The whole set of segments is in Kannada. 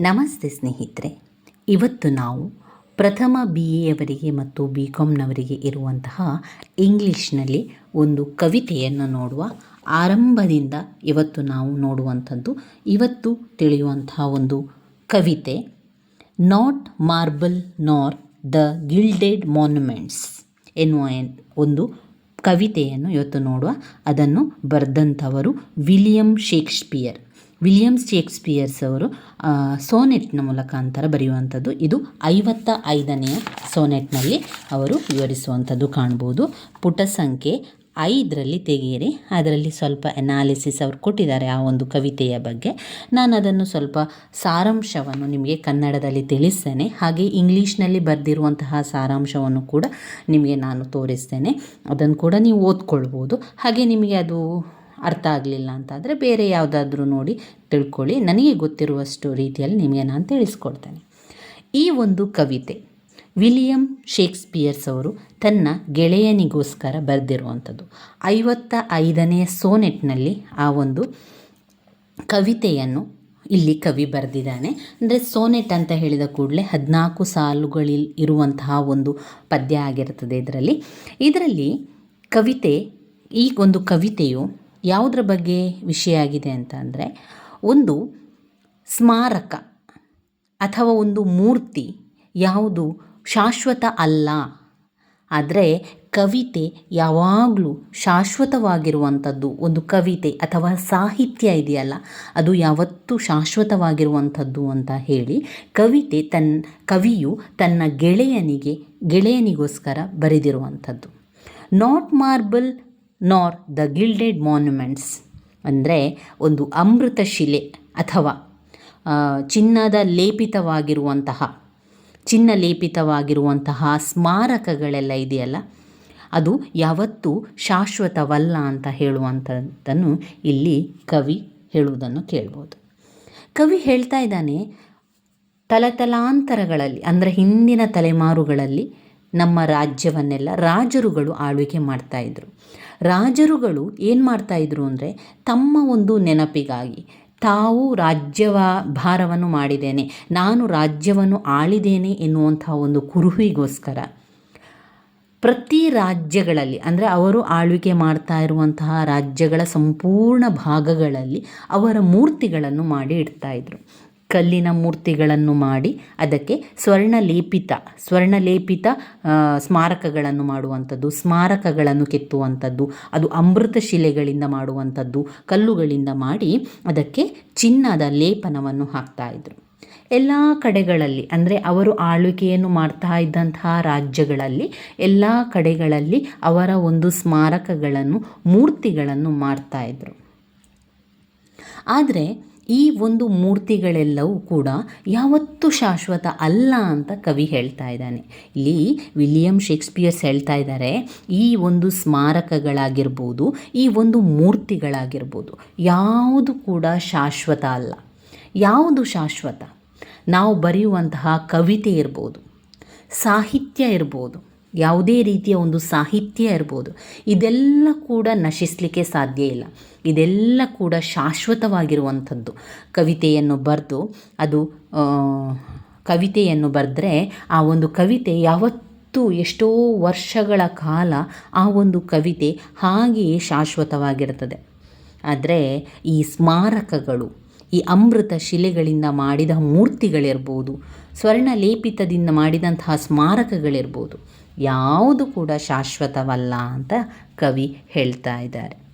ನಮಸ್ತೆ ಸ್ನೇಹಿತರೆ. ಇವತ್ತು ನಾವು ಪ್ರಥಮ ಬಿ ಎಯವರಿಗೆ ಮತ್ತು ಬಿ ಕಾಮ್ನವರಿಗೆ ಇರುವಂತಹ ಇಂಗ್ಲೀಷ್ನಲ್ಲಿ ಒಂದು ಕವಿತೆಯನ್ನು ನೋಡುವ ಆರಂಭದಿಂದ ಇವತ್ತು ನಾವು ನೋಡುವಂಥದ್ದು, ಇವತ್ತು ತಿಳಿಯುವಂತಹ ಒಂದು ಕವಿತೆ not marble nor the gilded monuments ಎನ್ನುವ ಎನ್- ಒಂದು ಕವಿತೆಯನ್ನು ಇವತ್ತು ನೋಡುವ. ಅದನ್ನು ಬರೆದಂಥವರು ವಿಲಿಯಂ ಶೇಕ್ಸ್ಪಿಯರ್. ವಿಲಿಯಂ ಶೇಕ್ಸ್ಪಿಯರ್ಸ್ ಅವರು ಸೋನೆಟ್ನ ಸೋನೆಟ್ನ ಮುಖಾಂತರ ಬರೆಯುವಂಥದ್ದು. ಇದು ಐವತ್ತ ಐದನೆಯ ಸೋನೆಟ್ನಲ್ಲಿ ಅವರು ವಿವರಿಸುವಂಥದ್ದು ಕಾಣ್ಬೋದು. ಪುಟ ಸಂಖ್ಯೆ ಐದರಲ್ಲಿ ತೆಗೆಯಿರಿ. ಅದರಲ್ಲಿ ಸ್ವಲ್ಪ ಅನಾಲಿಸಿಸ್ ಅವರು ಕೊಟ್ಟಿದ್ದಾರೆ ಆ ಒಂದು ಕವಿತೆಯ ಬಗ್ಗೆ. ನಾನು ಅದನ್ನು ಸ್ವಲ್ಪ ಸಾರಾಂಶವನ್ನು ನಿಮಗೆ ಕನ್ನಡದಲ್ಲಿ ತಿಳಿಸ್ತೇನೆ. ಹಾಗೆ ಇಂಗ್ಲೀಷ್ನಲ್ಲಿ ಬರೆದಿರುವಂತಹ ಸಾರಾಂಶವನ್ನು ಕೂಡ ನಿಮಗೆ ನಾನು ತೋರಿಸ್ತೇನೆ. ಅದನ್ನು ಕೂಡ ನೀವು ಓದ್ಕೊಳ್ಬೋದು. ಹಾಗೆ ನಿಮಗೆ ಅದು ಅರ್ಥ ಆಗಲಿಲ್ಲ ಅಂತಾದರೆ ಬೇರೆ ಯಾವುದಾದ್ರೂ ನೋಡಿ ತಿಳ್ಕೊಳ್ಳಿ. ನನಗೆ ಗೊತ್ತಿರುವಷ್ಟು ರೀತಿಯಲ್ಲಿ ನಿಮಗೆ ನಾನು ತಿಳಿಸ್ಕೊಡ್ತೇನೆ. ಈ ಒಂದು ಕವಿತೆ ವಿಲಿಯಂ ಶೇಕ್ಸ್ಪಿಯರ್ಸ್ ಅವರು ತನ್ನ ಗೆಳೆಯನಿಗೋಸ್ಕರ ಬರೆದಿರುವಂಥದ್ದು. ಐವತ್ತ ಐದನೆಯ ಸೋನೆಟ್ನಲ್ಲಿ ಆ ಒಂದು ಕವಿತೆಯನ್ನು ಇಲ್ಲಿ ಕವಿ ಬರೆದಿದ್ದಾನೆ. ಅಂದರೆ ಸೋನೆಟ್ ಅಂತ ಹೇಳಿದ ಕೂಡಲೇ ಹದಿನಾಲ್ಕು ಸಾಲುಗಳಿಲ್ ಇರುವಂತಹ ಒಂದು ಪದ್ಯ ಆಗಿರ್ತದೆ ಇದರಲ್ಲಿ. ಇದರಲ್ಲಿ ಕವಿತೆ ಈ ಒಂದು ಕವಿತೆಯು ಯಾವುದರ ಬಗ್ಗೆ ವಿಷಯ ಆಗಿದೆ ಅಂತ ಅಂದರೆ ಒಂದು ಸ್ಮಾರಕ ಅಥವಾ ಒಂದು ಮೂರ್ತಿ ಯಾವುದು ಶಾಶ್ವತ ಅಲ್ಲ. ಆದರೆ ಕವಿತೆ ಯಾವಾಗಲೂ ಶಾಶ್ವತವಾಗಿರುವಂಥದ್ದು, ಒಂದು ಕವಿತೆ ಅಥವಾ ಸಾಹಿತ್ಯ ಇದೆಯಲ್ಲ, ಅದು ಯಾವತ್ತೂ ಶಾಶ್ವತವಾಗಿರುವಂಥದ್ದು ಅಂತ ಹೇಳಿ ಕವಿತೆ ತನ್ನ ಕವಿಯು ತನ್ನ ಗೆಳೆಯನಿಗೆ, ಗೆಳೆಯನಿಗೋಸ್ಕರ ಬರೆದಿರುವಂಥದ್ದು. Not marble nor the gilded monuments ಅಂದರೆ ಒಂದು ಅಮೃತ ಶಿಲೆ ಅಥವಾ ಚಿನ್ನದ ಲೇಪಿತವಾಗಿರುವಂತಹ, ಚಿನ್ನ ಲೇಪಿತವಾಗಿರುವಂತಹ ಸ್ಮಾರಕಗಳೆಲ್ಲ ಇದೆಯಲ್ಲ, ಅದು ಯಾವತ್ತೂ ಶಾಶ್ವತವಲ್ಲ ಅಂತ ಹೇಳುವಂಥದ್ದನ್ನು ಇಲ್ಲಿ ಕವಿ ಹೇಳುವುದನ್ನು ಕೇಳ್ಬೋದು. ಕವಿ ಹೇಳ್ತಾ ಇದ್ದಾನೆ, ತಲತಲಾಂತರಗಳಲ್ಲಿ, ಅಂದರೆ ಹಿಂದಿನ ತಲೆಮಾರುಗಳಲ್ಲಿ ನಮ್ಮ ರಾಜ್ಯವನ್ನೆಲ್ಲ ರಾಜರುಗಳು ಆಳ್ವಿಕೆ ಮಾಡ್ತಾಯಿದ್ರು ರಾಜರುಗಳು ಏನು ಮಾಡ್ತಾಯಿದ್ರು ಅಂದರೆ ತಮ್ಮ ಒಂದು ನೆನಪಿಗಾಗಿ ತಾವು ರಾಜ್ಯವ ಭಾರವನ್ನು ಮಾಡಿದ್ದೇನೆ, ನಾನು ರಾಜ್ಯವನ್ನು ಆಳಿದ್ದೇನೆ ಎನ್ನುವಂಥ ಒಂದು ಕುರುಹಿಗೋಸ್ಕರ ಪ್ರತಿ ರಾಜ್ಯಗಳಲ್ಲಿ ಅಂದರೆ ಅವರು ಆಳ್ವಿಕೆ ಮಾಡ್ತಾ ಇರುವಂತಹ ರಾಜ್ಯಗಳ ಸಂಪೂರ್ಣ ಭಾಗಗಳಲ್ಲಿ ಅವರ ಮೂರ್ತಿಗಳನ್ನು ಮಾಡಿ ಇಡ್ತಾ ಇದ್ರು. ಕಲ್ಲಿನ ಮೂರ್ತಿಗಳನ್ನು ಮಾಡಿ ಅದಕ್ಕೆ ಸ್ವರ್ಣಲೇಪಿತ ಸ್ವರ್ಣಲೇಪಿತ ಸ್ಮಾರಕಗಳನ್ನು ಮಾಡುವಂಥದ್ದು, ಸ್ಮಾರಕಗಳನ್ನು ಕೆತ್ತುವಂಥದ್ದು, ಅದು ಅಮೃತ ಶಿಲೆಗಳಿಂದ ಮಾಡುವಂಥದ್ದು, ಕಲ್ಲುಗಳಿಂದ ಮಾಡಿ ಅದಕ್ಕೆ ಚಿನ್ನದ ಲೇಪನವನ್ನು ಹಾಕ್ತಾ ಇದ್ರು. ಎಲ್ಲ ಕಡೆಗಳಲ್ಲಿ, ಅಂದರೆ ಅವರು ಆಳ್ವಿಕೆಯನ್ನು ಮಾಡ್ತಾ ಇದ್ದಂತಹ ರಾಜ್ಯಗಳಲ್ಲಿ, ಎಲ್ಲ ಕಡೆಗಳಲ್ಲಿ ಅವರ ಒಂದು ಸ್ಮಾರಕಗಳನ್ನು, ಮೂರ್ತಿಗಳನ್ನು ಮಾಡ್ತಾ ಇದ್ರು. ಆದರೆ ಈ ಒಂದು ಮೂರ್ತಿಗಳೆಲ್ಲವೂ ಕೂಡ ಯಾವತ್ತೂ ಶಾಶ್ವತ ಅಲ್ಲ ಅಂತ ಕವಿ ಹೇಳ್ತಾ ಇದ್ದಾನೆ. ಇಲ್ಲಿ ವಿಲಿಯಂ ಶೇಕ್ಸ್ಪಿಯರ್ಸ್ ಹೇಳ್ತಾ ಇದ್ದಾರೆ, ಈ ಒಂದು ಸ್ಮಾರಕಗಳಾಗಿರ್ಬೋದು, ಈ ಒಂದು ಮೂರ್ತಿಗಳಾಗಿರ್ಬೋದು, ಯಾವುದು ಕೂಡ ಶಾಶ್ವತ ಅಲ್ಲ. ಯಾವುದು ಶಾಶ್ವತ? ನಾವು ಬರೆಯುವಂತಹ ಕವಿತೆ ಇರ್ಬೋದು, ಸಾಹಿತ್ಯ ಇರ್ಬೋದು ಯಾವುದೇ ರೀತಿಯ ಒಂದು ಸಾಹಿತ್ಯ ಇರ್ಬೋದು, ಇದೆಲ್ಲ ಕೂಡ ನಶಿಸಲಿಕ್ಕೆ ಸಾಧ್ಯ ಇಲ್ಲ. ಇದೆಲ್ಲ ಕೂಡ ಶಾಶ್ವತವಾಗಿರುವಂಥದ್ದು. ಕವಿತೆಯನ್ನು ಬರೆದು ಅದು ಕವಿತೆಯನ್ನು ಬರೆದ್ರೆ ಆ ಒಂದು ಕವಿತೆ ಯಾವತ್ತೂ ಎಷ್ಟೋ ವರ್ಷಗಳ ಕಾಲ ಆ ಒಂದು ಕವಿತೆ ಹಾಗೆಯೇ ಶಾಶ್ವತವಾಗಿರ್ತದೆ. ಆದರೆ ಈ ಸ್ಮಾರಕಗಳು, ಈ ಅಮೃತ ಶಿಲೆಗಳಿಂದ ಮಾಡಿದ ಮೂರ್ತಿಗಳಿರ್ಬೋದು ಸ್ವರ್ಣ ಲೇಪಿತದಿಂದ ಮಾಡಿದಂತಹ ಸ್ಮಾರಕಗಳಿರ್ಬೋದು ಯಾವುದು ಕೂಡ ಶಾಶ್ವತವಲ್ಲ ಅಂತ ಕವಿ ಹೇಳ್ತಾ ಇದ್ದಾರೆ.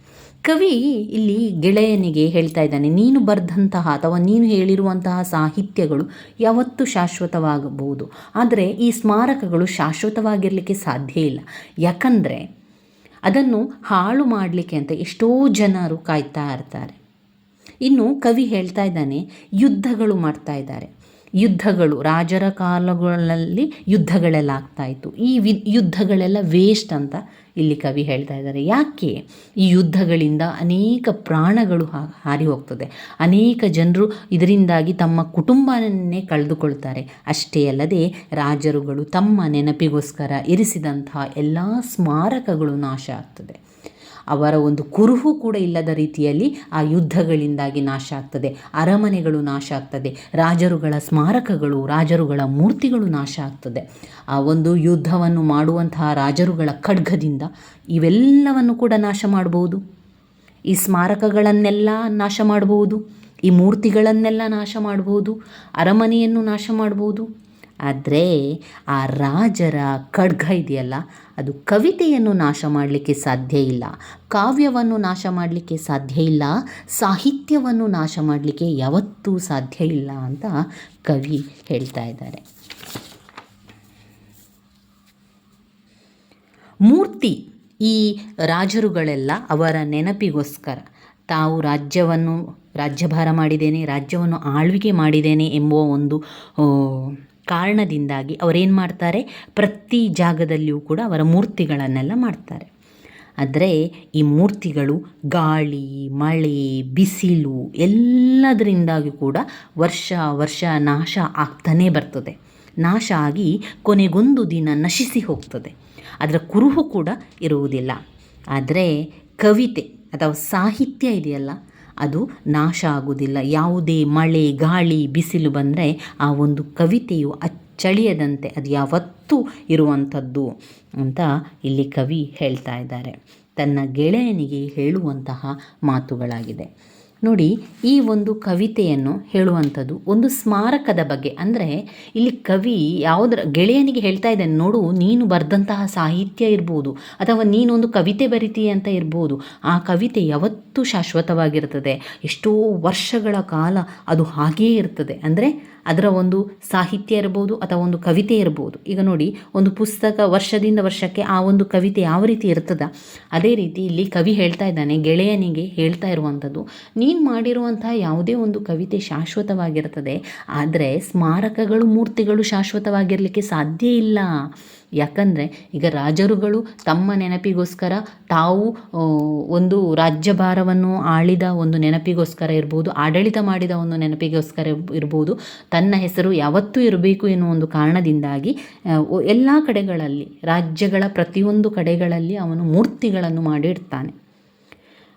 ಕವಿ ಇಲ್ಲಿ ಗೆಳೆಯನಿಗೆ ಹೇಳ್ತಾ ಇದ್ದಾನೆ, ನೀನು ಬರೆದಂತಹ ಅಥವಾ ನೀನು ಹೇಳಿರುವಂತಹ ಸಾಹಿತ್ಯಗಳು ಯಾವತ್ತೂ ಶಾಶ್ವತವಾಗಬಹುದು. ಆದರೆ ಈ ಸ್ಮಾರಕಗಳು ಶಾಶ್ವತವಾಗಿರಲಿಕ್ಕೆ ಸಾಧ್ಯ ಇಲ್ಲ. ಯಾಕಂದರೆ ಅದನ್ನು ಹಾಳು ಮಾಡಲಿಕ್ಕೆ ಅಂತ ಎಷ್ಟೋ ಜನರು ಕಾಯ್ತಾ ಇರ್ತಾರೆ. ಇನ್ನು ಕವಿ ಹೇಳ್ತಾ ಇದ್ದಾನೆ, ಯುದ್ಧಗಳು ಮಾಡ್ತಾ ಇದ್ದಾರೆ. ಯುದ್ಧಗಳು, ರಾಜರ ಕಾಲಗಳಲ್ಲಿ ಯುದ್ಧಗಳೆಲ್ಲ ಆಗ್ತಾ ಇತ್ತು. ಈ ವಿ, ಯುದ್ಧಗಳೆಲ್ಲ ವೇಸ್ಟ್ ಅಂತ ಇಲ್ಲಿ ಕವಿ ಹೇಳ್ತಾ ಇದ್ದಾರೆ. ಯಾಕೆ? ಈ ಯುದ್ಧಗಳಿಂದ ಅನೇಕ ಪ್ರಾಣಗಳು ಹಾರಿ ಹೋಗ್ತದೆ. ಅನೇಕ ಜನರು ಇದರಿಂದಾಗಿ ತಮ್ಮ ಕುಟುಂಬವನ್ನೇ ಕಳೆದುಕೊಳ್ತಾರೆ. ಅಷ್ಟೇ ಅಲ್ಲದೆ ರಾಜರುಗಳು ತಮ್ಮ ನೆನಪಿಗೋಸ್ಕರ ಇರಿಸಿದಂತಹ ಎಲ್ಲ ಸ್ಮಾರಕಗಳು ನಾಶ ಆಗ್ತದೆ. ಅವರ ಒಂದು ಕುರುಹು ಕೂಡ ಇಲ್ಲದ ರೀತಿಯಲ್ಲಿ ಆ ಯುದ್ಧಗಳಿಂದಾಗಿ ನಾಶ ಆಗ್ತದೆ, ಅರಮನೆಗಳು ನಾಶ ಆಗ್ತದೆ, ರಾಜರುಗಳ ಸ್ಮಾರಕಗಳು, ರಾಜರುಗಳ ಮೂರ್ತಿಗಳು ನಾಶ ಆಗ್ತದೆ. ಆ ಒಂದು ಯುದ್ಧವನ್ನು ಮಾಡುವಂತಹ ರಾಜರುಗಳ ಖಡ್ಗದಿಂದ ಇವೆಲ್ಲವನ್ನು ಕೂಡ ನಾಶ ಮಾಡಬಹುದು ಈ ಸ್ಮಾರಕಗಳನ್ನೆಲ್ಲ ನಾಶ ಮಾಡಬಹುದು ಈ ಮೂರ್ತಿಗಳನ್ನೆಲ್ಲ ನಾಶ ಮಾಡಬಹುದು ಅರಮನೆಯನ್ನು ನಾಶ ಮಾಡಬಹುದು ಆದರೆ ಆ ರಾಜರ ಖಡ್ಗ ಇದೆಯಲ್ಲ, ಅದು ಕವಿತೆಯನ್ನು ನಾಶ ಮಾಡಲಿಕ್ಕೆ ಸಾಧ್ಯ ಇಲ್ಲ, ಕಾವ್ಯವನ್ನು ನಾಶ ಮಾಡಲಿಕ್ಕೆ ಸಾಧ್ಯ ಇಲ್ಲ, ಸಾಹಿತ್ಯವನ್ನು ನಾಶ ಮಾಡಲಿಕ್ಕೆ ಯಾವತ್ತೂ ಸಾಧ್ಯ ಇಲ್ಲ ಅಂತ ಕವಿ ಹೇಳ್ತಾ ಇದ್ದಾರೆ. ಮೂರ್ತಿ ಈ ರಾಜರುಗಳೆಲ್ಲ ಅವರ ನೆನಪಿಗೋಸ್ಕರ, ತಾವು ರಾಜ್ಯವನ್ನು, ರಾಜ್ಯಭಾರ ಮಾಡಿದ್ದೇನೆ, ರಾಜ್ಯವನ್ನು ಆಳ್ವಿಕೆ ಮಾಡಿದ್ದೇನೆ ಎಂಬುವ ಒಂದು ಕಾರಣದಿಂದಾಗಿ ಅವರೇನು ಮಾಡ್ತಾರೆ? ಪ್ರತಿ ಜಾಗದಲ್ಲಿಯೂ ಕೂಡ ಅವರ ಮೂರ್ತಿಗಳನ್ನೆಲ್ಲ ಮಾಡ್ತಾರೆ. ಆದರೆ ಈ ಮೂರ್ತಿಗಳು ಗಾಳಿ, ಮಳೆ, ಬಿಸಿಲು ಎಲ್ಲದರಿಂದಾಗಿ ಕೂಡ ವರ್ಷ ವರ್ಷ ನಾಶ ಆಗ್ತಾನೇ ಬರ್ತದೆ. ನಾಶ ಆಗಿ ಕೊನೆಗೊಂದು ದಿನ ನಶಿಸಿ ಹೋಗ್ತದೆ. ಅದರ ಕುರುಹು ಕೂಡ ಇರುವುದಿಲ್ಲ. ಆದರೆ ಕವಿತೆ ಅಥವಾ ಸಾಹಿತ್ಯ ಇದೆಯಲ್ಲ ಅದು ನಾಶ ಆಗುವುದಿಲ್ಲ. ಯಾವುದೇ ಮಳೆ, ಗಾಳಿ, ಬಿಸಿಲು ಬಂದರೆ ಆ ಒಂದು ಕವಿತೆಯು ಅಚ್ಚಳಿಯದಂತೆ ಅದು ಯಾವತ್ತೂ ಇರುವಂಥದ್ದು ಅಂತ ಇಲ್ಲಿ ಕವಿ ಹೇಳ್ತಾ ಇದ್ದಾರೆ. ತನ್ನ ಗೆಳೆಯನಿಗೆ ಹೇಳುವಂತಹ ಮಾತುಗಳಾಗಿದೆ. ನೋಡಿ, ಈ ಒಂದು ಕವಿತೆಯನ್ನು ಹೇಳುವಂಥದ್ದು. ಒಂದು ಸ್ಮಾರಕದ ಬಗ್ಗೆ. ಅಂದರೆ, ಇಲ್ಲಿ ಕವಿ ಯಾವುದರ, ಗೆಳೆಯನಿಗೆ ಹೇಳ್ತಾ ಇದ್ದಾನೆ, ನೋಡು, ನೀನು ಬರೆದಂತಹ ಸಾಹಿತ್ಯ ಇರ್ಬೋದು, ಅಥವಾ ನೀನೊಂದು ಕವಿತೆ ಬರಿತೀಯ ಅಂತ ಇರ್ಬೋದು, ಆ ಕವಿತೆ ಯಾವತ್ತೂ ಶಾಶ್ವತವಾಗಿರ್ತದೆ. ಎಷ್ಟೋ ವರ್ಷಗಳ ಕಾಲ ಅದು ಹಾಗೇ ಇರ್ತದೆ. ಅಂದರೆ ಅದರ ಒಂದು ಸಾಹಿತ್ಯ ಇರ್ಬೋದು ಅಥವಾ ಒಂದು ಕವಿತೆ ಇರ್ಬೋದು. ಈಗ ನೋಡಿ, ಒಂದು ಪುಸ್ತಕ ವರ್ಷದಿಂದ ವರ್ಷಕ್ಕೆ ಆ ಒಂದು ಕವಿತೆ ಯಾವ ರೀತಿ ಇರ್ತದ? ಅದೇ ರೀತಿ ಇಲ್ಲಿ ಕವಿ ಹೇಳ್ತಾ ಇದ್ದಾನೆ, ಗೆಳೆಯನಿಗೆ ಹೇಳ್ತಾ ಇರುವಂಥದ್ದು, ನೀನು ಮಾಡಿರುವಂತಹ ಯಾವುದೇ ಒಂದು ಕವಿತೆ ಶಾಶ್ವತವಾಗಿರ್ತದೆ, ಆದರೆ ಸ್ಮಾರಕಗಳು, ಮೂರ್ತಿಗಳು ಶಾಶ್ವತವಾಗಿರಲಿಕ್ಕೆ ಸಾಧ್ಯ ಇಲ್ಲ. ಯಾಕಂದರೆ ಈಗ ರಾಜರುಗಳು ತಮ್ಮ ನೆನಪಿಗೋಸ್ಕರ ತಾವು ಒಂದು ರಾಜ್ಯಭಾರವನ್ನು ಆಳಿದ ಒಂದು ನೆನಪಿಗೋಸ್ಕರ ಇರ್ಬೋದು, ಆಡಳಿತ ಮಾಡಿದ ಒಂದು ನೆನಪಿಗೋಸ್ಕರ ಇರ್ಬೋದು, ತನ್ನ ಹೆಸರು ಯಾವತ್ತೂ ಇರಬೇಕು ಎನ್ನುವ ಒಂದು ಕಾರಣದಿಂದಾಗಿ ಎಲ್ಲ ಕಡೆಗಳಲ್ಲಿ, ರಾಜ್ಯಗಳ ಪ್ರತಿಯೊಂದು ಕಡೆಗಳಲ್ಲಿ ಅವನು ಮೂರ್ತಿಗಳನ್ನು ಮಾಡಿ ಇಡ್ತಾನೆ.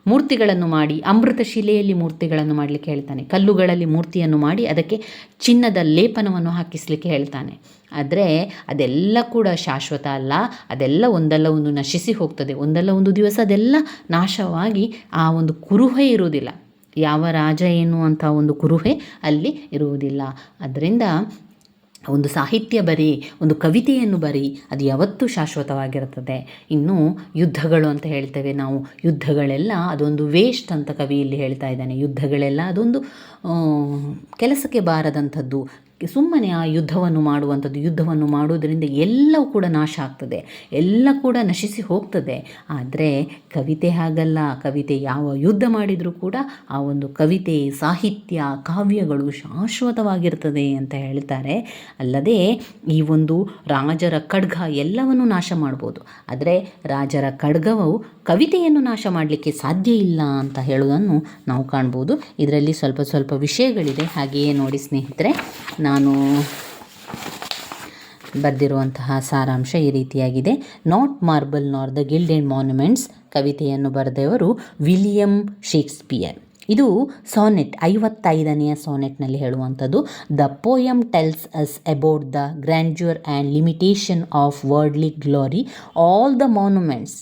ಮೂರ್ತಿಗಳನ್ನು ಮಾಡಿ, ಅಮೃತ ಶಿಲೆಯಲ್ಲಿ ಮೂರ್ತಿಗಳನ್ನು ಮಾಡಲಿಕ್ಕೆ ಹೇಳ್ತಾನೆ. ಕಲ್ಲುಗಳಲ್ಲಿ ಮೂರ್ತಿಯನ್ನು ಮಾಡಿ ಅದಕ್ಕೆ ಚಿನ್ನದ ಲೇಪನವನ್ನು ಹಾಕಿಸಲಿಕ್ಕೆ ಹೇಳ್ತಾನೆ. ಆದರೆ ಅದೆಲ್ಲ ಕೂಡ ಶಾಶ್ವತ ಅಲ್ಲ. ಅದೆಲ್ಲ ಒಂದಲ್ಲ ಒಂದು ನಶಿಸಿ ಹೋಗ್ತದೆ. ಒಂದಲ್ಲ ಒಂದು ದಿವಸ ಅದೆಲ್ಲ ನಾಶವಾಗಿ ಆ ಒಂದು ಕುರುಹೆ ಇರುವುದಿಲ್ಲ. ಯಾವ ರಾಜ ಏನು ಅಂತ ಒಂದು ಕುರುಹೆ ಅಲ್ಲಿ ಇರುವುದಿಲ್ಲ. ಅದರಿಂದ ಒಂದು ಸಾಹಿತ್ಯ ಬರಿ, ಒಂದು ಕವಿತೆಯನ್ನು ಬರಿ, ಅದು ಯಾವತ್ತೂ ಶಾಶ್ವತವಾಗಿರುತ್ತದೆ. ಇನ್ನು ಯುದ್ಧಗಳು ಅಂತ ಹೇಳ್ತೇವೆ ನಾವು. ಯುದ್ಧಗಳೆಲ್ಲ ಅದೊಂದು ವೇಸ್ಟ್ ಅಂತ ಕವಿ ಇಲ್ಲಿ ಹೇಳ್ತಾ ಇದ್ದಾನೆ. ಯುದ್ಧಗಳೆಲ್ಲ ಅದೊಂದು ಕೆಲಸಕ್ಕೆ ಬಾರದಂಥದ್ದು. ಸುಮ್ಮನೆ ಆ ಯುದ್ಧವನ್ನು ಮಾಡುವಂಥದ್ದು, ಯುದ್ಧವನ್ನು ಮಾಡುವುದರಿಂದ ಎಲ್ಲವೂ ಕೂಡ ನಾಶ ಆಗ್ತದೆ. ಎಲ್ಲ ಕೂಡ ನಶಿಸಿ ಹೋಗ್ತದೆ. ಆದರೆ ಕವಿತೆ ಹಾಗಲ್ಲ. ಕವಿತೆ ಯಾವ ಯುದ್ಧ ಮಾಡಿದರೂ ಕೂಡ ಆ ಒಂದು ಕವಿತೆ, ಸಾಹಿತ್ಯ, ಕಾವ್ಯಗಳು ಶಾಶ್ವತವಾಗಿರ್ತದೆ ಅಂತ ಹೇಳ್ತಾರೆ. ಅಲ್ಲದೆ ಈ ಒಂದು ರಾಜರ ಖಡ್ಗ ಎಲ್ಲವನ್ನು ನಾಶ ಮಾಡ್ಬೋದು. ಆದರೆ ರಾಜರ ಖಡ್ಗವು ಕವಿತೆಯನ್ನು ನಾಶ ಮಾಡಲಿಕ್ಕೆ ಸಾಧ್ಯ ಇಲ್ಲ ಅಂತ ಹೇಳೋದನ್ನು ನಾವು ಕಾಣ್ಬೋದು. ಇದರಲ್ಲಿ ಸ್ವಲ್ಪ ಸ್ವಲ್ಪ ವಿಷಯಗಳಿದೆ. ಹಾಗೆಯೇ ನೋಡಿ ಸ್ನೇಹಿತರೆ ನಾನು ಬರೆದಿರುವಂತಹ ಸಾರಾಂಶ ಈ ರೀತಿಯಾಗಿದೆ. Not marble nor the gilded monuments ಕವಿತೆಯನ್ನು ಬರೆದವರು ವಿಲಿಯಂ ಶೇಕ್ಸ್ಪಿಯರ್. ಇದು ಸಾನೆಟ್, ಐವತ್ತೈದನೆಯ ಸಾನೆಟ್ನಲ್ಲಿ ಹೇಳುವಂಥದ್ದು. The poem tells us about the grandeur and limitation of worldly glory all the monuments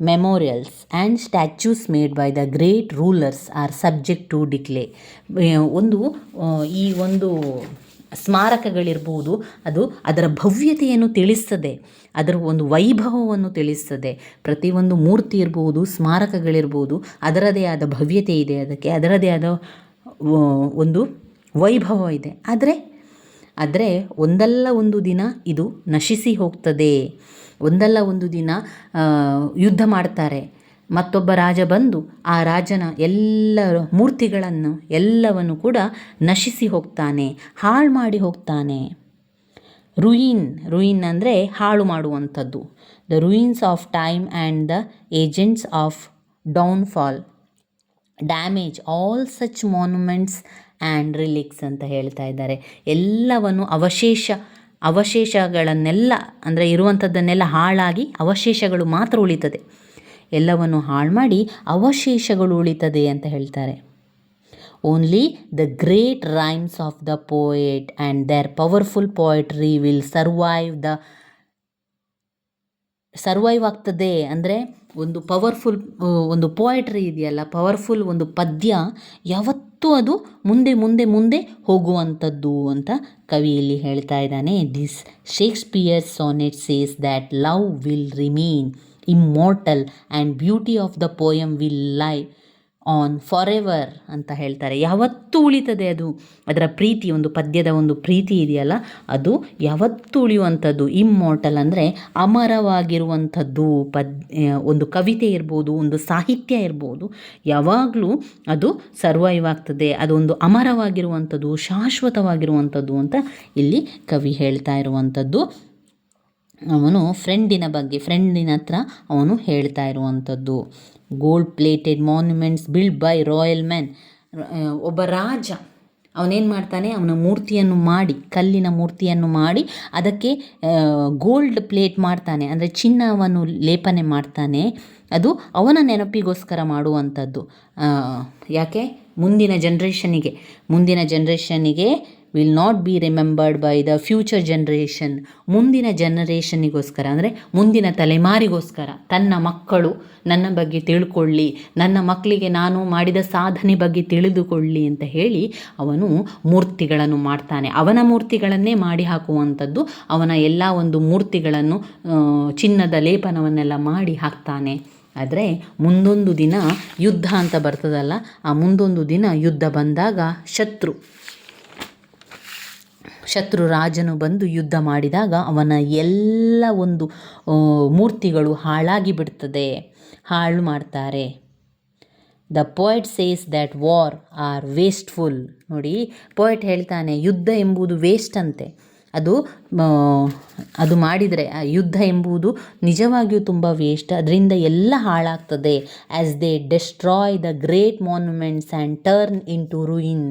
memorials and statues made by the great rulers are subject to decay ಒಂದು ಈ ಒಂದು ಸ್ಮಾರಕಗಳಿರ್ಬೋದು, ಅದು ಅದರ ಭವ್ಯತೆಯನ್ನು ತಿಳಿಸ್ತದೆ, ಅದರ ಒಂದು ವೈಭವವನ್ನು ತಿಳಿಸ್ತದೆ. ಪ್ರತಿಯೊಂದು ಮೂರ್ತಿ ಇರ್ಬೋದು, ಸ್ಮಾರಕಗಳಿರ್ಬೋದು, ಅದರದೇ ಆದ ಭವ್ಯತೆ ಇದೆ ಅದಕ್ಕೆ, ಅದರದೇ ಆದ ಒಂದು ವೈಭವ ಇದೆ. ಆದರೆ ಆದರೆ ಒಂದಲ್ಲ ಒಂದು ದಿನ ಇದು ನಶಿಸಿ ಹೋಗ್ತದೆ. ಒಂದಲ್ಲ ಒಂದು ದಿನ ಯುದ್ಧ ಮಾಡ್ತಾರೆ. ಮತ್ತೊಬ್ಬ ರಾಜ ಬಂದು ಆ ರಾಜನ ಎಲ್ಲ ಮೂರ್ತಿಗಳನ್ನು ಎಲ್ಲವನ್ನು ಕೂಡ ನಶಿಸಿ ಹೋಗ್ತಾನೆ, ಹಾಳು ಮಾಡಿ ಹೋಗ್ತಾನೆ. ರುಯಿನ್ ರುಯಿನ್ ಅಂದರೆ ಹಾಳು ಮಾಡುವಂಥದ್ದು. The ruins of time and the agents of downfall damage all such monuments and relics ಅಂತ ಹೇಳ್ತಾ ಇದ್ದಾರೆ. ಎಲ್ಲವನ್ನು ಅವಶೇಷ ಅವಶೇಷಗಳನ್ನೆಲ್ಲ, ಅಂದರೆ ಇರುವಂಥದ್ದನ್ನೆಲ್ಲ ಹಾಳಾಗಿ ಅವಶೇಷಗಳು ಮಾತ್ರ ಉಳಿತದೆ. ಎಲ್ಲವನ್ನು ಹಾಳು ಮಾಡಿ ಅವಶೇಷಗಳು ಉಳಿತದೆ ಅಂತ ಹೇಳ್ತಾರೆ. Only the great rhymes of the poet and their powerful poetry will survive the survive ಆಗ್ತದೆ ಅಂದರೆ ಒಂದು ಪವರ್ಫುಲ್ ಒಂದು ಪೋಯಟ್ರಿ ಇದೆಯಲ್ಲ ಪವರ್ಫುಲ್ ಒಂದು ಪದ್ಯ, ಯಾವತ್ತೂ ಅದು ಮುಂದೆ ಮುಂದೆ ಮುಂದೆ ಹೋಗುವಂಥದ್ದು ಅಂತ ಕವಿ ಇಲ್ಲಿ ಹೇಳ್ತಾ ಇದ್ದಾನೆ. This Shakespeare sonnet says that love will remain immortal and beauty of the poem will lie on forever ಅಂತ ಹೇಳ್ತಾರೆ. ಯಾವತ್ತೂ ಉಳಿತದೆ ಅದು. ಅದರ ಪ್ರೀತಿ, ಒಂದು ಪದ್ಯದ ಒಂದು ಪ್ರೀತಿ ಇದೆಯಲ್ಲ, ಅದು ಯಾವತ್ತೂ ಉಳಿಯುವಂಥದ್ದು. ಇಮ್ಮೋರ್ಟಲ್ ಅಂದರೆ ಅಮರವಾಗಿರುವಂಥದ್ದು. ಪದ್ ಒಂದು ಕವಿತೆ ಇರ್ಬೋದು, ಒಂದು ಸಾಹಿತ್ಯ ಇರ್ಬೋದು, ಯಾವಾಗಲೂ ಅದು ಸರ್ವೈವ್ ಆಗ್ತದೆ. ಅದೊಂದು ಅಮರವಾಗಿರುವಂಥದ್ದು, ಶಾಶ್ವತವಾಗಿರುವಂಥದ್ದು ಅಂತ ಇಲ್ಲಿ ಕವಿ ಹೇಳ್ತಾ ಇರುವಂಥದ್ದು. ಅವನು ಫ್ರೆಂಡಿನ ಬಗ್ಗೆ ಫ್ರೆಂಡಿನ ಹತ್ರ ಅವನು ಹೇಳ್ತಾ ಇರುವಂಥದ್ದು. Gold plated monuments build by royal man ಒಬ್ಬ ರಾಜ, ಅವನೇನು ಮಾಡ್ತಾನೆ? ಅವನ ಮೂರ್ತಿಯನ್ನು ಮಾಡಿ, ಕಲ್ಲಿನ ಮೂರ್ತಿಯನ್ನು ಮಾಡಿ, ಅದಕ್ಕೆ ಗೋಲ್ಡ್ ಪ್ಲೇಟ್ ಮಾಡ್ತಾನೆ. ಅಂದರೆ ಚಿನ್ನವನ್ನು ಲೇಪನೆ ಮಾಡ್ತಾನೆ. ಅದು ಅವನ ನೆನಪಿಗೋಸ್ಕರ ಮಾಡುವಂಥದ್ದು. ಯಾಕೆ? ಮುಂದಿನ ಜನ್ರೇಷನಿಗೆ ಮುಂದಿನ ಜನ್ರೇಷನಿಗೆ will not be remembered by the future generation ಮುಂದಿನ ಜನರೇಷನಿಗೋಸ್ಕರ ಅಂದರೆ ಮುಂದಿನ ತಲೆಮಾರಿಗೋಸ್ಕರ, ತನ್ನ ಮಕ್ಕಳು ನನ್ನ ಬಗ್ಗೆ ತಿಳ್ಕೊಳ್ಳಿ, ನನ್ನ ಮಕ್ಕಳಿಗೆ ನಾನು ಮಾಡಿದ ಸಾಧನೆ ಬಗ್ಗೆ ತಿಳಿದುಕೊಳ್ಳಿ ಅಂತ ಹೇಳಿ ಅವನು ಮೂರ್ತಿಗಳನ್ನು ಮಾಡ್ತಾನೆ. ಅವನ ಮೂರ್ತಿಗಳನ್ನೇ ಮಾಡಿ ಹಾಕುವಂಥದ್ದು ಅವನ ಎಲ್ಲ ಒಂದು ಮೂರ್ತಿಗಳನ್ನು ಚಿನ್ನದ ಲೇಪನವನ್ನೆಲ್ಲ ಮಾಡಿ ಹಾಕ್ತಾನೆ. ಆದರೆ ಮುಂದೊಂದು ದಿನ ಯುದ್ಧ ಅಂತ ಬರ್ತದಲ್ಲ, ಆ ಮುಂದೊಂದು ದಿನ ಯುದ್ಧ ಬಂದಾಗ ಶತ್ರು. ಶತ್ರು ರಾಜನು ಬಂದು ಯುದ್ಧ ಮಾಡಿದಾಗ ಅವನ ಎಲ್ಲ ಒಂದು ಮೂರ್ತಿಗಳು ಹಾಳಾಗಿ ಬಿಡ್ತದೆ. ಹಾಳು ಮಾಡ್ತಾರೆ. The poet says that war are wasteful ನೋಡಿ ಪೋಯಟ್ ಹೇಳ್ತಾನೆ, ಯುದ್ಧ ಎಂಬುದು ವೇಸ್ಟ್ ಅಂತೆ. ಅದು ಅದು ಮಾಡಿದರೆ ಯುದ್ಧ ಎಂಬುದು ನಿಜವಾಗಿಯೂ ತುಂಬ ವೇಸ್ಟ್ ಅದರಿಂದ ಎಲ್ಲ ಹಾಳಾಗ್ತದೆ. As they destroy the great monuments and turn into ruin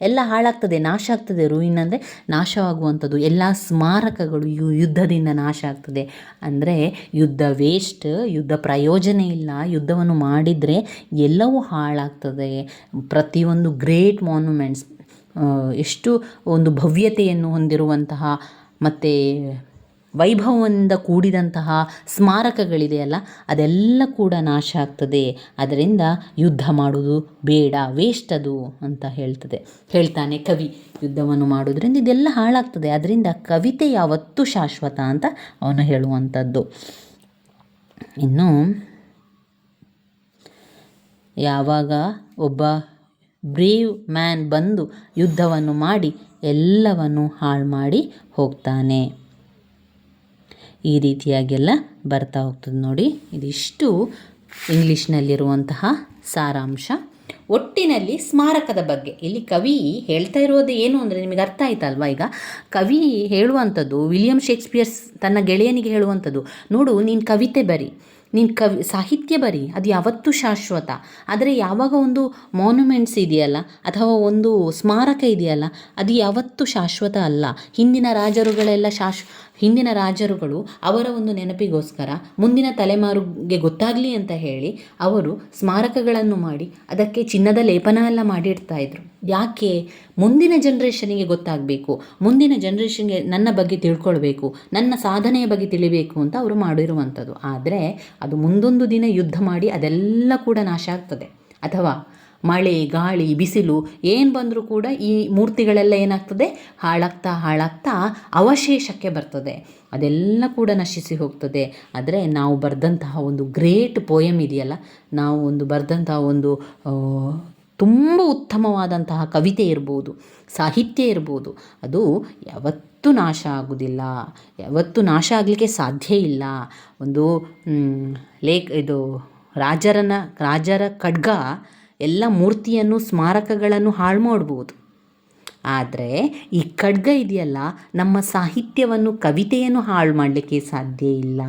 ಎಲ್ಲ ಹಾಳಾಗ್ತದೆ, ನಾಶ ಆಗ್ತದೆ ರೂಯಿನ್ ಅಂದರೆ ನಾಶವಾಗುವಂಥದ್ದು. ಎಲ್ಲ ಸ್ಮಾರಕಗಳು ಯುದ್ಧದಿಂದ ನಾಶ ಆಗ್ತದೆ. ಅಂದರೆ ಯುದ್ಧ ವೇಸ್ಟ್ ಯುದ್ಧ ಪ್ರಯೋಜನ ಇಲ್ಲ. ಯುದ್ಧವನ್ನು ಮಾಡಿದರೆ ಎಲ್ಲವೂ ಹಾಳಾಗ್ತದೆ. ಪ್ರತಿಯೊಂದು ಗ್ರೇಟ್ ಮಾನ್ಯುಮೆಂಟ್ಸ್ ಎಷ್ಟು ಒಂದು ಭವ್ಯತೆಯನ್ನು ಹೊಂದಿರುವಂತಹ ಮತ್ತು ವೈಭವದಿಂದ ಕೂಡಿದಂತಹ ಸ್ಮಾರಕಗಳಿದೆಯಲ್ಲ, ಅದೆಲ್ಲ ಕೂಡ ನಾಶ ಆಗ್ತದೆ. ಅದರಿಂದ ಯುದ್ಧ ಮಾಡುವುದು ಬೇಡ, ವೇಸ್ಟ್ ಅದು ಅಂತ ಹೇಳ್ತದೆ. ಹೇಳ್ತಾನೆ ಕವಿ, ಯುದ್ಧವನ್ನು ಮಾಡೋದ್ರಿಂದ ಇದೆಲ್ಲ ಹಾಳಾಗ್ತದೆ. ಅದರಿಂದ ಕವಿತೆ ಯಾವತ್ತೂ ಶಾಶ್ವತ ಅಂತ ಅವನು ಹೇಳುವಂಥದ್ದು. ಇನ್ನು ಯಾವಾಗ ಒಬ್ಬ ಬ್ರೇವ್ ಮ್ಯಾನ್ ಬಂದು ಯುದ್ಧವನ್ನು ಮಾಡಿ ಎಲ್ಲವನ್ನು ಹಾಳು ಮಾಡಿ ಹೋಗ್ತಾನೆ. ಈ ರೀತಿಯಾಗೆಲ್ಲ ಬರ್ತಾ ಹೋಗ್ತದೆ ನೋಡಿ. ಇದಿಷ್ಟು ಇಂಗ್ಲೀಷ್ನಲ್ಲಿರುವಂತಹ ಸಾರಾಂಶ. ಒಟ್ಟಿನಲ್ಲಿ ಸ್ಮಾರಕದ ಬಗ್ಗೆ. ಇಲ್ಲಿ ಕವಿ ಹೇಳ್ತಾ ಇರೋದು ಏನು ಅಂದರೆ ನಿಮಗೆ ಅರ್ಥ ಆಯ್ತಲ್ವಾ ಈಗ? ಕವಿ ಹೇಳುವಂಥದ್ದು, ವಿಲಿಯಂ ಶೇಕ್ಸ್ಪಿಯರ್ಸ್ ತನ್ನ ಗೆಳೆಯನಿಗೆ ಹೇಳುವಂಥದ್ದು, ನೋಡು, ನೀನು ಕವಿತೆ ಬರಿ. ನೀನು ಕವಿ, ಸಾಹಿತ್ಯ ಬರಿ. ಅದು ಯಾವತ್ತೂ ಶಾಶ್ವತ. ಆದರೆ ಯಾವಾಗ ಒಂದು ಮಾನ್ಯುಮೆಂಟ್ಸ್ ಇದೆಯಲ್ಲ, ಅಥವಾ ಒಂದು ಸ್ಮಾರಕ ಇದೆಯಲ್ಲ, ಅದು ಯಾವತ್ತೂ ಶಾಶ್ವತ ಅಲ್ಲ. ಹಿಂದಿನ ರಾಜರುಗಳೆಲ್ಲ ಶಾಶ್ ಹಿಂದಿನ ರಾಜರುಗಳು ಅವರ ಒಂದು ನೆನಪಿಗೋಸ್ಕರ ಮುಂದಿನ ತಲೆಮಾರುಗೆ ಗೊತ್ತಾಗಲಿ ಅಂತ ಹೇಳಿ ಅವರು ಸ್ಮಾರಕಗಳನ್ನು ಮಾಡಿ ಅದಕ್ಕೆ ಚಿನ್ನದ ಲೇಪನ ಎಲ್ಲ ಮಾಡಿಡ್ತಾ ಇದ್ರು. ಯಾಕೆ? ಮುಂದಿನ ಜನ್ರೇಷನಿಗೆ ಗೊತ್ತಾಗಬೇಕು. ಮುಂದಿನ ಜನ್ರೇಷನ್ಗೆ ನನ್ನ ಬಗ್ಗೆ ತಿಳ್ಕೊಳ್ಬೇಕು, ನನ್ನ ಸಾಧನೆಯ ಬಗ್ಗೆ ತಿಳಿಬೇಕು ಅಂತ ಅವರು ಮಾಡಿರುವಂಥದ್ದು. ಆದರೆ ಅದು ಮುಂದೊಂದು ದಿನ ಯುದ್ಧ ಮಾಡಿ ಅದೆಲ್ಲ ಕೂಡ ನಾಶ ಆಗ್ತದೆ. ಅಥವಾ ಮಳೆ, ಗಾಳಿ, ಬಿಸಿಲು, ಏನು ಬಂದರೂ ಕೂಡ ಈ ಮೂರ್ತಿಗಳೆಲ್ಲ ಏನಾಗ್ತದೆ? ಹಾಳಾಗ್ತಾ ಹಾಳಾಗ್ತಾ ಅವಶೇಷಕ್ಕೆ ಬರ್ತದೆ. ಅದೆಲ್ಲ ಕೂಡ ನಶಿಸಿ ಹೋಗ್ತದೆ. ಆದರೆ ನಾವು ಬರೆದಂತಹ ಒಂದು ಗ್ರೇಟ್ ಪೋಯಮ್ ಇದೆಯಲ್ಲ, ನಾವು ಒಂದು ಬರೆದಂತಹ ಒಂದು ತುಂಬ ಉತ್ತಮವಾದಂತಹ ಕವಿತೆ ಇರ್ಬೋದು, ಸಾಹಿತ್ಯ ಇರ್ಬೋದು, ಅದು ಯಾವತ್ತೂ ನಾಶ ಆಗುವುದಿಲ್ಲ ಯಾವತ್ತೂ ನಾಶ ಆಗಲಿಕ್ಕೆ ಸಾಧ್ಯ ಇಲ್ಲ. ಒಂದು ಲೇಖ, ಇದು ರಾಜರನ, ರಾಜರ ಖಡ್ಗ ಎಲ್ಲ ಮೂರ್ತಿಯನ್ನು, ಸ್ಮಾರಕಗಳನ್ನು ಹಾಳು ಮಾಡ್ಬೋದು. ಆದರೆ ಈ ಖಡ್ಗ ಇದೆಯಲ್ಲ, ನಮ್ಮ ಸಾಹಿತ್ಯವನ್ನು, ಕವಿತೆಯನ್ನು ಹಾಳು ಮಾಡಲಿಕ್ಕೆ ಸಾಧ್ಯ ಇಲ್ಲ.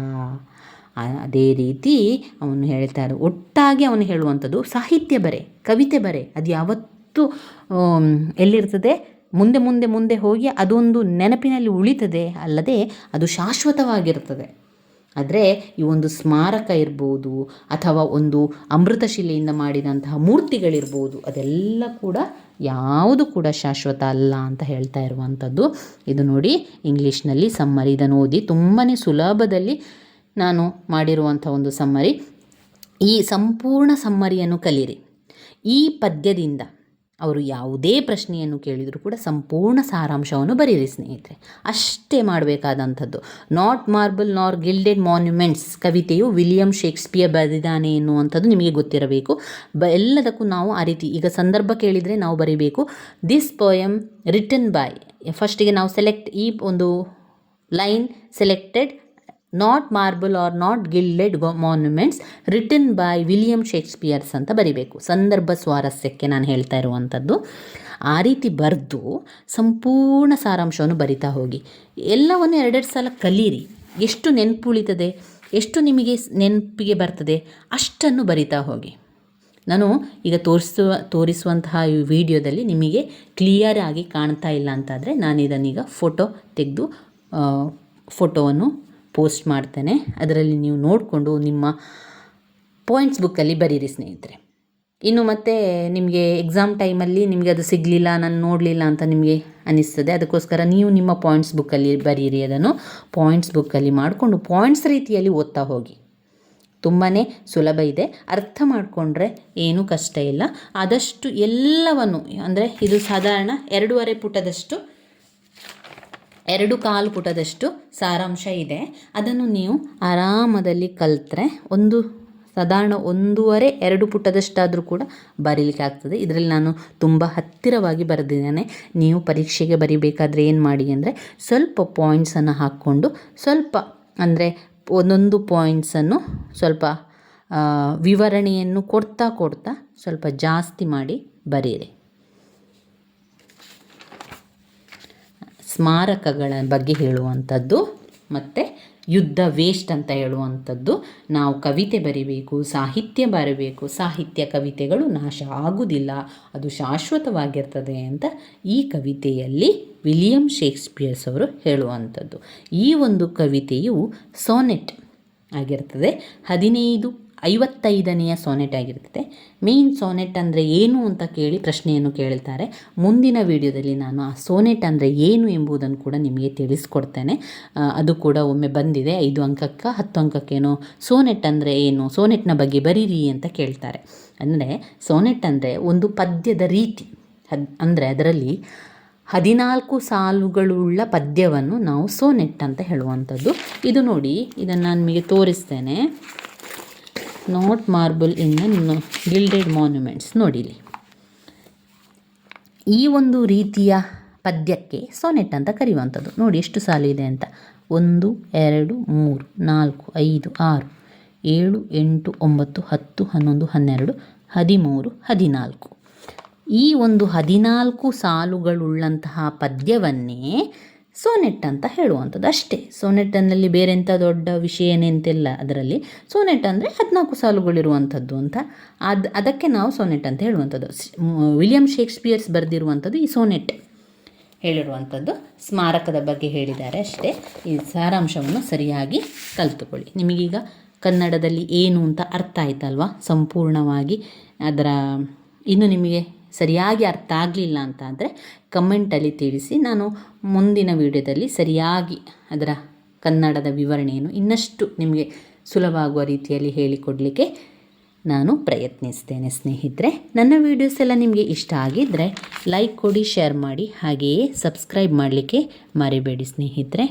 ಅದೇ ರೀತಿ ಅವನು ಹೇಳ್ತಾರೆ, ಒಟ್ಟಾಗಿ ಅವನು ಹೇಳುವಂಥದ್ದು ಸಾಹಿತ್ಯ ಬರೆ, ಕವಿತೆ ಬರೆ. ಅದು ಯಾವತ್ತೂ ಎಲ್ಲಿರ್ತದೆ? ಮುಂದೆ ಮುಂದೆ ಮುಂದೆ ಹೋಗಿ ಅದೊಂದು ನೆನಪಿನಲ್ಲಿ ಉಳಿತದೆ, ಅಲ್ಲದೆ ಅದು ಶಾಶ್ವತವಾಗಿರ್ತದೆ. ಆದರೆ ಈ ಒಂದು ಸ್ಮಾರಕ ಇರ್ಬೋದು ಅಥವಾ ಒಂದು ಅಮೃತಶಿಲೆಯಿಂದ ಮಾಡಿದಂತಹ ಮೂರ್ತಿಗಳಿರ್ಬೋದು, ಅದೆಲ್ಲ ಕೂಡ ಯಾವುದು ಕೂಡ ಶಾಶ್ವತ ಅಲ್ಲ ಅಂತ ಹೇಳ್ತಾ ಇರುವಂಥದ್ದು. ಇದು ನೋಡಿ ಇಂಗ್ಲೀಷ್ನಲ್ಲಿ ಸಮ್ಮರಿ. ಇದನ್ನು ಓದಿ ತುಂಬಾ ಸುಲಭದಲ್ಲಿ ನಾನು ಮಾಡಿರುವಂಥ ಒಂದು ಸಮ್ಮರಿ. ಈ ಸಂಪೂರ್ಣ ಸಮ್ಮರಿಯನ್ನು ಕಲೀರಿ ಈ ಪದ್ಯದಿಂದ ಅವರು ಯಾವುದೇ ಪ್ರಶ್ನೆಯನ್ನು ಕೇಳಿದರೂ ಕೂಡ ಸಂಪೂರ್ಣ ಸಾರಾಂಶವನ್ನು ಬರೀರಿ, ಸ್ನೇಹಿತರೆ. ಅಷ್ಟೇ ಮಾಡಬೇಕಾದಂಥದ್ದು. Not marble nor gilded monuments ಕವಿತೆಯು William Shakespeare ಬರೆದಿದ್ದಾನೆ ಎನ್ನುವಂಥದ್ದು ನಿಮಗೆ ಗೊತ್ತಿರಬೇಕು. ಬ, ಎಲ್ಲದಕ್ಕೂ ನಾವು ಆ ರೀತಿ, ಈಗ ಸಂದರ್ಭ ಕೇಳಿದರೆ ನಾವು ಬರೀಬೇಕು ದಿಸ್ ಪೋಯಮ್ ರಿಟನ್ ಬೈ ಫಸ್ಟಿಗೆ ನಾವು ಸೆಲೆಕ್ಟ್ ಈ ಒಂದು line selected not marble or not gilded monuments written by William Shakespeare's ಅಂತ ಬರಿಬೇಕು. ಸಂದರ್ಭ ಸ್ವಾರಸ್ಯಕ್ಕೆ ನಾನು ಹೇಳ್ತಾ ಇರುವಂಥದ್ದು, ಆ ರೀತಿ ಬರೆದು ಸಂಪೂರ್ಣ ಸಾರಾಂಶವನ್ನು ಬರಿತಾ ಹೋಗಿ. ಎಲ್ಲವನ್ನು ಎರಡೆರಡು ಸಲ ಕಲೀರಿ. ಎಷ್ಟು ನೆನಪು ಉಳಿತದೆ ಎಷ್ಟು ನಿಮಗೆ ನೆನಪಿಗೆ ಬರ್ತದೆ ಅಷ್ಟನ್ನು ಬರಿತಾ ಹೋಗಿ. ನಾನು ಈಗ ತೋರಿಸುವ, ತೋರಿಸುವಂತಹ ಈ ವಿಡಿಯೋದಲ್ಲಿ ನಿಮಗೆ ಕ್ಲಿಯರ್ ಆಗಿ ಕಾಣ್ತಾ ಇಲ್ಲ ಅಂತಾದರೆ ನಾನು ಇದನ್ನೀಗ ಫೋಟೋ ತೆಗೆದು ಫೋಟೋವನ್ನು ಪೋಸ್ಟ್ ಮಾಡ್ತೇನೆ. ಅದರಲ್ಲಿ ನೀವು ನೋಡಿಕೊಂಡು ನಿಮ್ಮ ಪಾಯಿಂಟ್ಸ್ ಬುಕ್ಕಲ್ಲಿ ಬರೀರಿ, ಸ್ನೇಹಿತರೆ. ಇನ್ನು ಮತ್ತೆ ನಿಮಗೆ ಎಕ್ಸಾಮ್ ಟೈಮಲ್ಲಿ ನಿಮಗೆ ಅದು ಸಿಗಲಿಲ್ಲ, ನಾನು ನೋಡಲಿಲ್ಲ ಅಂತ ನಿಮಗೆ ಅನ್ನಿಸ್ತದೆ ಅದಕ್ಕೋಸ್ಕರ ನೀವು ನಿಮ್ಮ ಪಾಯಿಂಟ್ಸ್ ಬುಕ್ಕಲ್ಲಿ ಬರೀರಿ, ಅದನ್ನು ಪಾಯಿಂಟ್ಸ್ ಬುಕ್ಕಲ್ಲಿ ಮಾಡಿಕೊಂಡು ಪಾಯಿಂಟ್ಸ್ ರೀತಿಯಲ್ಲಿ ಓದ್ತಾ ಹೋಗಿ. ತುಂಬಾ ಸುಲಭ ಇದೆ. ಅರ್ಥ ಮಾಡಿಕೊಂಡ್ರೆ ಏನೂ ಕಷ್ಟ ಇಲ್ಲ. ಆದಷ್ಟು ಎಲ್ಲವನ್ನು, ಅಂದರೆ ಇದು ಸಾಧಾರಣ ಎರಡೂವರೆ ಪುಟದಷ್ಟು ಎರಡು ಕಾಲು ಪುಟದಷ್ಟು ಸಾರಾಂಶ ಇದೆ. ಅದನ್ನು ನೀವು ಆರಾಮದಲ್ಲಿ ಕಲಿತ್ರೆ ಒಂದು, ಸಾಧಾರಣ ಒಂದೂವರೆ, ಎರಡು ಪುಟದಷ್ಟಾದರೂ ಕೂಡ ಬರೀಲಿಕ್ಕೆ ಆಗ್ತದೆ. ಇದರಲ್ಲಿ ನಾನು ತುಂಬ ಹತ್ತಿರವಾಗಿ ಬರೆದಿದ್ದೇನೆ. ನೀವು ಪರೀಕ್ಷೆಗೆ ಬರಿಬೇಕಾದ್ರೆ ಏನು ಮಾಡಿ ಅಂದರೆ ಸ್ವಲ್ಪ ಪಾಯಿಂಟ್ಸನ್ನು ಹಾಕ್ಕೊಂಡು ಸ್ವಲ್ಪ ಅಂದರೆ ಒಂದೊಂದು ಪಾಯಿಂಟ್ಸನ್ನು ಸ್ವಲ್ಪ ವಿವರಣೆಯನ್ನು ಕೊಡ್ತಾ ಕೊಡ್ತಾ ಸ್ವಲ್ಪ ಜಾಸ್ತಿ ಮಾಡಿ ಬರೀರಿ. ಸ್ಮಾರಕಗಳ ಬಗ್ಗೆ ಹೇಳುವಂಥದ್ದು ಮತ್ತು ಯುದ್ಧ ವೇಸ್ಟ್ ಅಂತ ಹೇಳುವಂಥದ್ದು. ನಾವು ಕವಿತೆ ಬರಿಬೇಕು, ಸಾಹಿತ್ಯ ಬರಬೇಕು, ಸಾಹಿತ್ಯ ಕವಿತೆಗಳು ನಾಶ ಆಗುವುದಿಲ್ಲ ಅದು ಶಾಶ್ವತವಾಗಿರ್ತದೆ ಅಂತ ಈ ಕವಿತೆಯಲ್ಲಿ ವಿಲಿಯಂ ಶೇಕ್ಸ್ಪಿಯರ್ಸ್ ಅವರು ಹೇಳುವಂಥದ್ದು. ಈ ಒಂದು ಕವಿತೆಯು ಸೋನೆಟ್ ಆಗಿರ್ತದೆ. ಹದಿನೈದು ಐವತ್ತೈದನೆಯ ಸೋನೆಟ್ ಆಗಿರ್ತದೆ ಮೇನ್ ಸೋನೆಟ್ ಅಂದರೆ ಏನು ಅಂತ ಕೇಳಿ ಪ್ರಶ್ನೆಯನ್ನು ಕೇಳ್ತಾರೆ. ಮುಂದಿನ ವಿಡಿಯೋದಲ್ಲಿ ನಾನು ಆ ಸೋನೆಟ್ ಅಂದರೆ ಏನು ಎಂಬುದನ್ನು ಕೂಡ ನಿಮಗೆ ತಿಳಿಸ್ಕೊಡ್ತೇನೆ. ಅದು ಕೂಡ ಒಮ್ಮೆ ಬಂದಿದೆ. ಐದು ಅಂಕಕ್ಕೆ, ಹತ್ತು ಅಂಕಕ್ಕೇನೋ ಸೋನೆಟ್ ಅಂದರೆ ಏನು, ಸೋನೆಟ್ನ ಬಗ್ಗೆ ಬರೀರಿ ಅಂತ ಕೇಳ್ತಾರೆ. ಅಂದರೆ ಸೋನೆಟ್ ಅಂದರೆ ಒಂದು ಪದ್ಯದ ರೀತಿ. ಹದ್, ಅಂದರೆ ಅದರಲ್ಲಿ ಹದಿನಾಲ್ಕು ಸಾಲುಗಳುಳ್ಳ ಪದ್ಯವನ್ನು ನಾವು ಸೋನೆಟ್ ಅಂತ ಹೇಳುವಂಥದ್ದು. ಇದು ನೋಡಿ, ಇದನ್ನು ನಾನು ನಿಮಗೆ ತೋರಿಸ್ತೇನೆ. Not marble in gilded monuments ನೋಡಿಲಿ ಈ ಒಂದು ರೀತಿಯ ಪದ್ಯಕ್ಕೆ ಸೊನೆಟ್ ಅಂತ ಕರೆಯುವಂಥದ್ದು. ನೋಡಿ ಎಷ್ಟು ಸಾಲಿದೆ ಅಂತ. ಒಂದು, ಎರಡು, ಮೂರು, ನಾಲ್ಕು, ಐದು, ಆರು, ಏಳು, ಎಂಟು, ಒಂಬತ್ತು, ಹತ್ತು, ಹನ್ನೊಂದು, ಹನ್ನೆರಡು, ಹದಿಮೂರು, ಹದಿನಾಲ್ಕು. ಈ ಒಂದು ಹದಿನಾಲ್ಕು ಸಾಲುಗಳುಳ್ಳಂತಹ ಪದ್ಯವನ್ನೇ ಸೋನೆಟ್ ಅಂತ ಹೇಳುವಂಥದ್ದು ಅಷ್ಟೇ. ಸೋನೆಟ್ಟನಲ್ಲಿ ಬೇರೆ ಎಂಥ ದೊಡ್ಡ ವಿಷಯ ಏನೆಂತಿಲ್ಲ ಅದರಲ್ಲಿ? ಸೋನೆಟ್ ಅಂದರೆ ಹದಿನಾಲ್ಕು ಸಾಲುಗಳಿರುವಂಥದ್ದು ಅಂತ. ಅದು, ಅದಕ್ಕೆ ನಾವು ಸೋನೆಟ್ ಅಂತ ಹೇಳುವಂಥದ್ದು. ವಿಲಿಯಂ ಶೇಕ್ಸ್ಪಿಯರ್ಸ್ ಬರೆದಿರುವಂಥದ್ದು ಈ ಸೋನೆಟ್ ಹೇಳಿರುವಂಥದ್ದು. ಸ್ಮಾರಕದ ಬಗ್ಗೆ ಹೇಳಿದ್ದಾರೆ ಅಷ್ಟೇ. ಈ ಸಾರಾಂಶವನ್ನು ಸರಿಯಾಗಿ ಕಲಿತುಕೊಳ್ಳಿ. ನಿಮಗೀಗ ಕನ್ನಡದಲ್ಲಿ ಏನು ಅಂತ ಅರ್ಥ ಆಯ್ತಲ್ವಾ? ಸಂಪೂರ್ಣವಾಗಿ ಅದರ, ಇನ್ನು ನಿಮಗೆ ಸರಿಯಾಗಿ ಅರ್ಥ ಆಗಲಿಲ್ಲ ಅಂತ ಅಂದರೆ ಕಮೆಂಟಲ್ಲಿ ತಿಳಿಸಿ. ನಾನು ಮುಂದಿನ ವಿಡಿಯೋದಲ್ಲಿ ಸರಿಯಾಗಿ ಅದರ ಕನ್ನಡದ ವಿವರಣೆಯನ್ನು ಇನ್ನಷ್ಟು ನಿಮಗೆ ಸುಲಭ ಆಗುವ ರೀತಿಯಲ್ಲಿ ಹೇಳಿಕೊಡಲಿಕ್ಕೆ ನಾನು ಪ್ರಯತ್ನಿಸ್ತೇನೆ ಸ್ನೇಹಿತರೆ. ನನ್ನ ವೀಡಿಯೋಸ್ ಎಲ್ಲ ನಿಮಗೆ ಇಷ್ಟ ಆಗಿದ್ದರೆ ಲೈಕ್ ಕೊಡಿ, ಶೇರ್ ಮಾಡಿ, ಹಾಗೆಯೇ ಸಬ್ಸ್ಕ್ರೈಬ್ ಮಾಡಲಿಕ್ಕೆ ಮರಿಬೇಡಿ ಸ್ನೇಹಿತರೆ.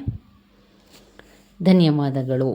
ಧನ್ಯವಾದಗಳು.